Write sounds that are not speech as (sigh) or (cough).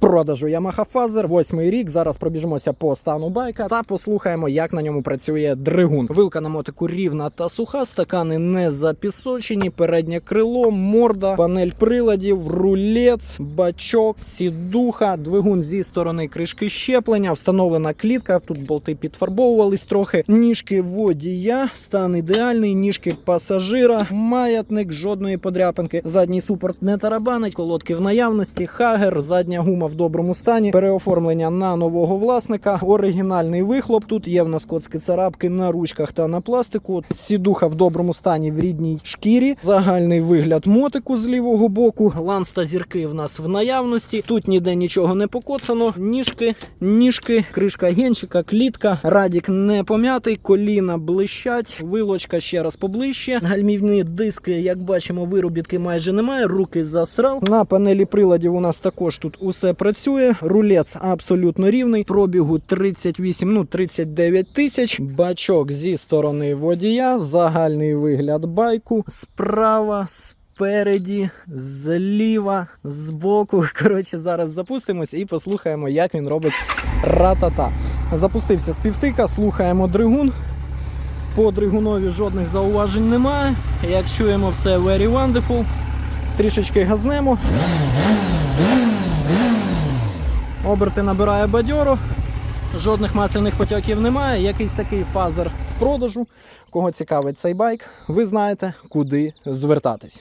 продажу Yamaha Fazer, восьмий рік. Зараз пробіжимося по стану байка та послухаємо, як на ньому працює двигун. Вилка на мотику рівна та суха, стакани не запісочені, переднє крило, морда, панель приладів, рулець, бачок, сідуха, двигун зі сторони кришки щеплення, встановлена клітка. Тут болти підфарбовувались трохи. Ніжки водія, стан ідеальний, ніжки пасажира, маятник, жодної подряпинки. Задній супорт не тарабанить, колодки в наявності, хагер, задня гума в доброму стані, переоформлення на нового власника, оригінальний вихлоп. Тут є в нас коцки царапки на ручках та на пластику. Сідуха в доброму стані в рідній шкірі. Загальний вигляд мотику з лівого боку. Ланц та зірки в нас в наявності. Тут ніде нічого не покоцано. Ніжки, ніжки, кришка генчика, клітка. Радік не пом'ятий, коліна блищать, вилочка ще раз поближче. Гальмівні диски, як бачимо, виробітки майже немає. Руки засрав. На панелі приладів у нас також тут усе працює. Рулець абсолютно рівний. Пробігу 38, ну 39 тисяч. Бачок зі сторони водія. Загальний вигляд байку. Справа. Спереді, зліва, збоку. (laughs) Коротше, зараз запустимось і послухаємо, як він робить ратата. Запустився з півтика, слухаємо дригун. По дригунові жодних зауважень немає. Як чуємо, все very wonderful. Трішечки газнемо. Оберти набирає бадьору. Жодних масляних потяків немає. Якийсь такий фазер в продажу. Кого цікавить цей байк, ви знаєте, куди звертатись.